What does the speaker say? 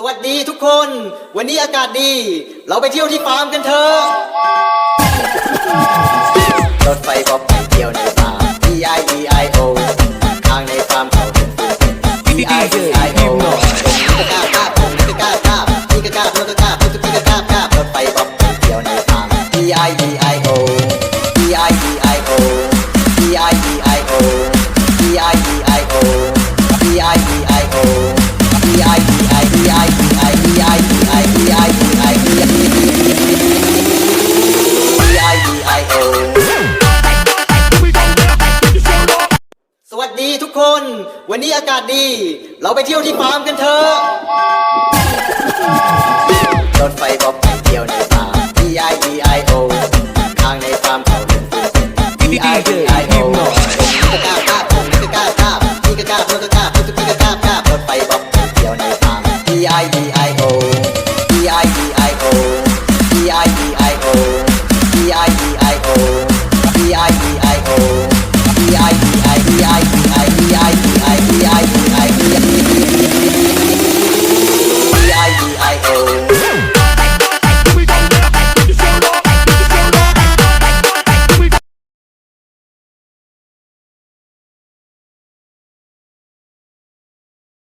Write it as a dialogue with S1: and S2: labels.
S1: สวัสดีทุกคน วันนี้อากาศดี เราไปเที่ยวที่ฟาร์มกันเถอะ รถไฟบอกไปเที่ยวในฟาร์ม E I E I O ทางในฟาร์มเขาเป็นฟูเป็น E I E I O ตรงนี้ก็กล้ E I O สวัสดีทุกคน วันนี้อากาศดี เราไปเที่ยวที่ฟาร์มกันเถอะรถไฟบอกไปเที่ยวในฟาร์ม E I E I O ทางในฟาร์มเขาเป็นผู้เป็น E I E I O ตรงนี้ก็กล้